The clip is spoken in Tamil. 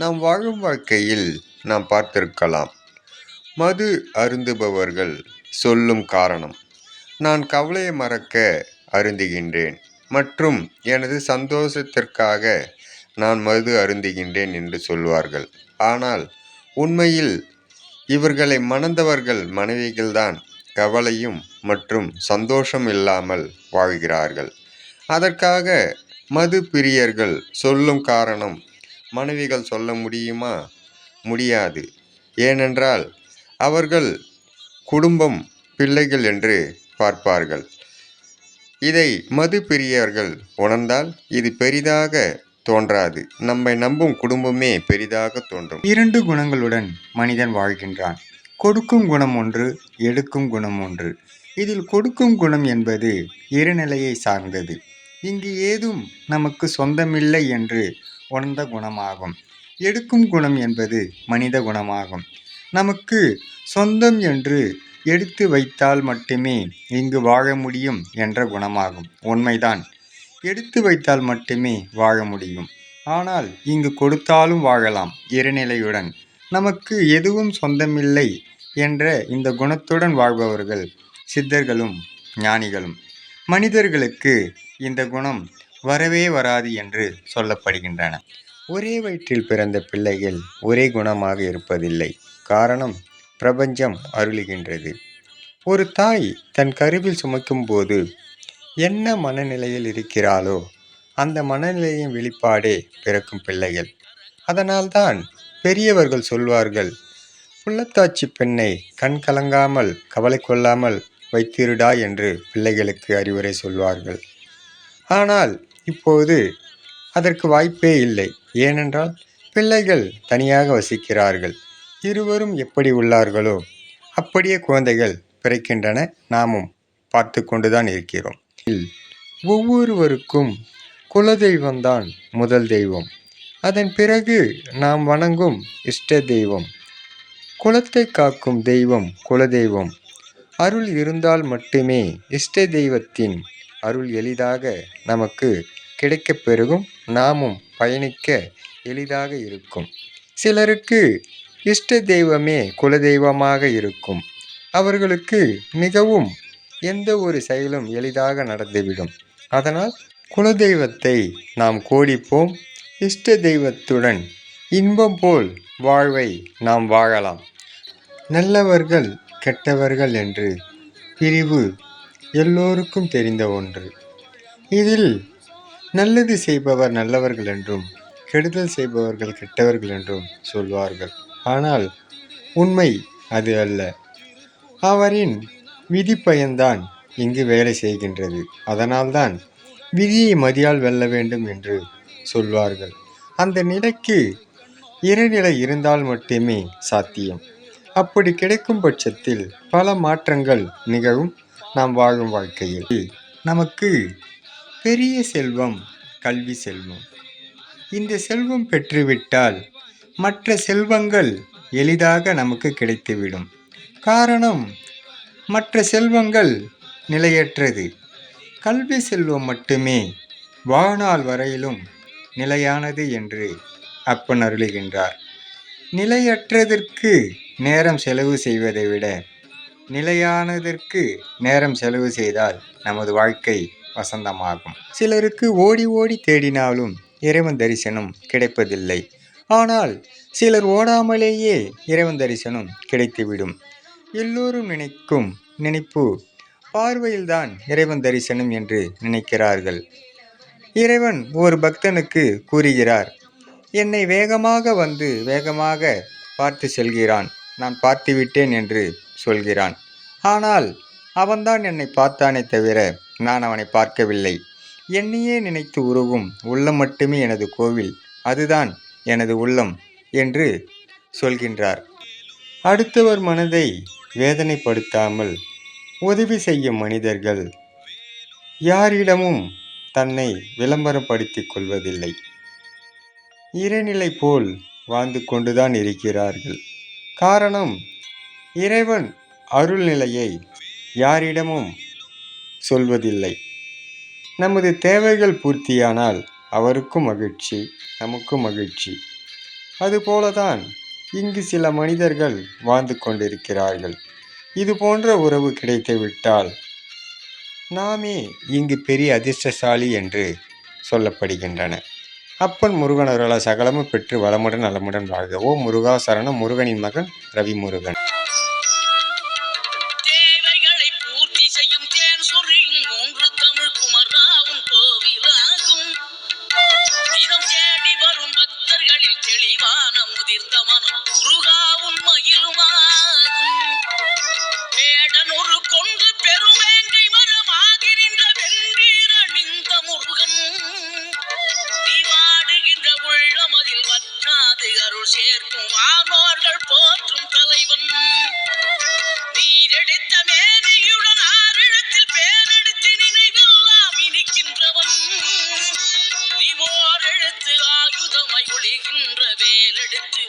நாம் வாழும் வாழ்க்கையில் நாம் பார்த்திருக்கலாம். மது அருந்துபவர்கள் சொல்லும் காரணம். நான் கவலையை மறக்க அருந்துகின்றேன் மற்றும் எனது சந்தோஷத்திற்காக நான் மது அருந்துகின்றேன் என்று சொல்வார்கள். ஆனால் உண்மையில் இவர்களை மணந்தவர்கள் மனைவிகள்தான் கவலையும் மற்றும் சந்தோஷம் இல்லாமல் வாழ்கிறார்கள். அதற்காக மது பிரியர்கள் சொல்லும் காரணம் மனைவிகள் சொல்ல முடியுமா? முடியாது. ஏனென்றால் அவர்கள் குடும்பம் பிள்ளைகள் என்று பார்ப்பார்கள். இதை மது பிரியர்கள் உணர்ந்தால் இது பெரிதாக தோன்றாது. நம்மை நம்பும் குடும்பமே பெரிதாக தோன்றும். இரண்டு குணங்களுடன் மனிதன் வாழ்கின்றான். கொடுக்கும் குணம் ஒன்று எடுக்கும் குணம் ஒன்று. இதில் கொடுக்கும் குணம் என்பது இருநிலையை சார்ந்தது. இங்கு ஏதும் நமக்கு சொந்தமில்லை என்று உணர்ந்த குணமாகும். எடுக்கும் குணம் என்பது மனித குணமாகும். நமக்கு சொந்தம் என்று எடுத்து வைத்தால் மட்டுமே இங்கு வாழ முடியும் என்ற குணமாகும். உண்மைதான். எடுத்து வைத்தால் மட்டுமே வாழ முடியும். ஆனால் இங்கு கொடுத்தாலும் வாழலாம் இருநிலையுடன் நமக்கு எதுவும் சொந்தமில்லை என்ற இந்த குணத்துடன் வாழ்பவர்கள் சித்தர்களும் ஞானிகளும். மனிதர்களுக்கு இந்த குணம் வரவே வராது என்று சொல்லப்படுகின்றன. ஒரே வயிற்றில் பிறந்த பிள்ளைகள் ஒரே குணமாக இருப்பதில்லை. காரணம் பிரபஞ்சம் அருளுகின்றது. ஒரு தாய் தன் கருவில் சுமக்கும்போது என்ன மனநிலையில் இருக்கிறாளோ அந்த மனநிலையின் வெளிப்பாடே பிறக்கும் பிள்ளைகள். அதனால்தான் பெரியவர்கள் சொல்வார்கள் புள்ளத்தாச்சி பெண்ணை கண் கலங்காமல் கவலை கொள்ளாமல் வைத்திருடா என்று பிள்ளைகளுக்கு அறிவுரை சொல்வார்கள். ஆனால் இப்போது அதற்கு வாய்ப்பே இல்லை. ஏனென்றால் பிள்ளைகள் தனியாக வசிக்கிறார்கள். இருவரும் எப்படி உள்ளார்களோ அப்படியே குழந்தைகள் பிறக்கின்றன. நாமும் பார்த்து கொண்டுதான் இருக்கிறோம். ஒவ்வொருவருக்கும் குலதெய்வம்தான் முதல் தெய்வம். அதன் பிறகு நாம் வணங்கும் இஷ்ட தெய்வம். குலத்தை காக்கும் தெய்வம் குலதெய்வம். அருள் இருந்தால் மட்டுமே இஷ்ட தெய்வத்தின் அருள் எளிதாக நமக்கு கிடைக்கப் பெருகும். நாமும் பயணிக்க எளிதாக இருக்கும். சிலருக்கு இஷ்ட தெய்வமே குலதெய்வமாக இருக்கும். அவர்களுக்கு மிகவும் எந்த ஒரு செயலும் எளிதாக நடந்துவிடும். அதனால் குலதெய்வத்தை நாம் கோடிப்போம். இஷ்ட தெய்வத்துடன் இன்பம் போல் வாழ்வை நாம் வாழலாம். நல்லவர்கள் கெட்டவர்கள் என்று. பிரிவு எல்லோருக்கும் தெரிந்த ஒன்று. இதில் நல்லது செய்பவர் நல்லவர்கள் என்றும் கெடுதல் செய்பவர்கள் கெட்டவர்கள் என்றும் சொல்வார்கள். ஆனால் உண்மை அது அல்ல. அவரின் விதி பயன்தான் இங்கு வேலை செய்கின்றது. அதனால்தான் விதியை மதியால் வெல்ல வேண்டும் என்று சொல்வார்கள். அந்த நிலைக்கு இருநிலை இருந்தால் மட்டுமே சாத்தியம். அப்படி கிடைக்கும் பட்சத்தில் பல மாற்றங்கள் நிகழும் நாம் வாழும் வாழ்க்கையில். நமக்கு பெரிய செல்வம் கல்வி செல்வம். இந்த செல்வம் பெற்றுவிட்டால் மற்ற செல்வங்கள் எளிதாக நமக்கு கிடைத்துவிடும். காரணம் மற்ற செல்வங்கள் நிலையற்றது. கல்வி செல்வம் மட்டுமே வாழ்நாள் வரையிலும் நிலையானது என்று அப்பன் அருளுகின்றார் நிலையற்றதற்கு நேரம் செலவு செய்வதை விட நிலையானதற்கு நேரம் செலவு செய்தால் நமது வாழ்க்கை வசந்தமாகும். சிலருக்கு ஓடி ஓடி தேடினாலும் இறைவன் தரிசனம் கிடைப்பதில்லை. ஆனால் சிலர் ஓடாமலேயே இறைவன் தரிசனம் கிடைத்துவிடும். எல்லோரும் நினைக்கும் நினைப்பு பார்வையில்தான் இறைவன் தரிசனம் என்று நினைக்கிறார்கள். இறைவன் ஒரு பக்தனுக்கு கூறுகிறார் என்னை வேகமாக வந்து வேகமாக பார்த்து செல்கிறான். நான் பார்த்து விட்டேன் என்று சொல்கிறான். ஆனால் அவன்தான் என்னை பார்த்தானே தவிர நான் அவனை பார்க்கவில்லை. என்னையே நினைத்து உருகும் உள்ளம் மட்டுமே எனது கோவில். அதுதான் எனது உள்ளம் என்று சொல்கின்றார். அடுத்தவர் மனதை வேதனைப்படுத்தாமல் உதவி செய்யும் மனிதர்கள் யாரிடமும் தன்னை விளம்பரப்படுத்திக் கொள்வதில்லை. இறைநிலை போல் வாழ்ந்து கொண்டுதான் இருக்கிறார்கள். காரணம் இறைவன் அருள்நிலையை யாரிடமும் சொல்வதில்லை. நமது தேவைகள் பூர்த்தியானால் அவருக்கும் மகிழ்ச்சி நமக்கும் மகிழ்ச்சி. அதுபோலதான் இங்கு சில மனிதர்கள் வாழ்ந்து கொண்டிருக்கிறார்கள். இது போன்ற உறவு கிடைத்துவிட்டால் நாமே இங்கு பெரிய அதிர்ஷ்டசாலி என்று சொல்லப்படுகின்றன. அப்பன் முருகனருள சகலமும் பெற்று வளமுடன் நலமுடன் வாழ்க. ஓ முருகா சரணம் முருகனின் மகன் ரவி முருகன் முருகா மதில் வற்றாது அருள் சேர்க்கும் வானோர்கள் போற்றும் தலைவன் நீரெடுத்த மேனையுடன் ஆறிடத்தில் பேரெடுத்து நினைவெல்லாம் இனிக்கின்றவன். நீ ஓர் எழுத்து ஆயுதமாய் ஒளிகின்ற வேலெடுத்து